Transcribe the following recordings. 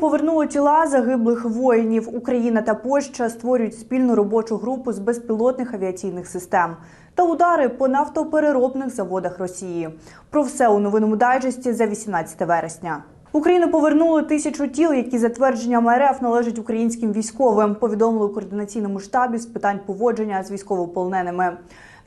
Повернули тіла загиблих воїнів. Україна та Польща створюють спільну робочу групу з безпілотних авіаційних систем та удари по нафтопереробних заводах Росії. Про все у новинному дайджесті за 18 вересня. Україну повернули тисячу тіл, які за твердженням РФ належать українським військовим. Повідомили у координаційному штабі з питань поводження з військовополоненими.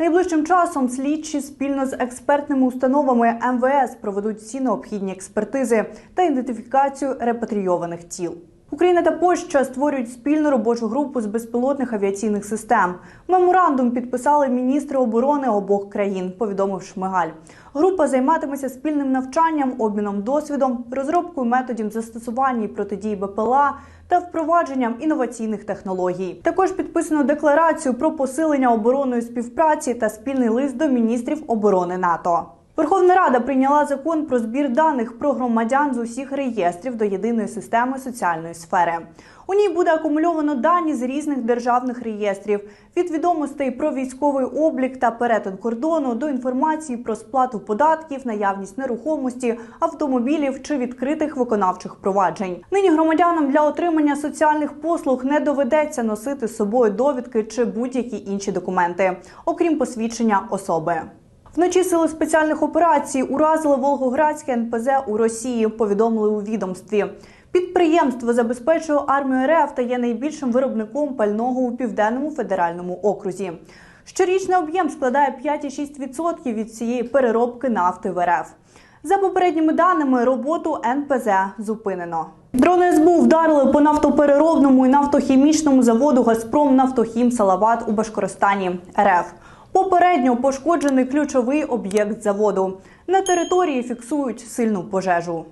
Найближчим часом слідчі спільно з експертними установами МВС проведуть всі необхідні експертизи та ідентифікацію репатрійованих тіл. Україна та Польща створюють спільну робочу групу з безпілотних авіаційних систем. Меморандум підписали міністри оборони обох країн, повідомив Шмигаль. Група займатиметься спільним навчанням, обміном досвідом, розробкою методів застосування і протидії БПЛА та впровадженням інноваційних технологій. Також підписано декларацію про посилення оборонної співпраці та спільний лист до міністрів оборони НАТО. Верховна Рада прийняла закон про збір даних про громадян з усіх реєстрів до єдиної системи соціальної сфери. У ній буде акумульовано дані з різних державних реєстрів від відомостей про військовий облік та перетин кордону до інформації про сплату податків, наявність нерухомості, автомобілів чи відкритих виконавчих проваджень. Нині громадянам для отримання соціальних послуг не доведеться носити з собою довідки чи будь-які інші документи, окрім посвідчення особи. Вночі сили спеціальних операцій уразили Волгоградське НПЗ у Росії. Повідомили у відомстві. Підприємство забезпечує армію РФ та є найбільшим виробником пального у південному федеральному окрузі. Щорічний об'єм складає 5,6% від цієї переробки нафти в РФ. За попередніми даними, роботу НПЗ зупинено. Дрони СБУ вдарили по нафтопереробному і нафтохімічному заводу Газпром Нафтохім Салават у Башкористані РФ. Попередньо пошкоджений ключовий об'єкт заводу. На території фіксують сильну пожежу.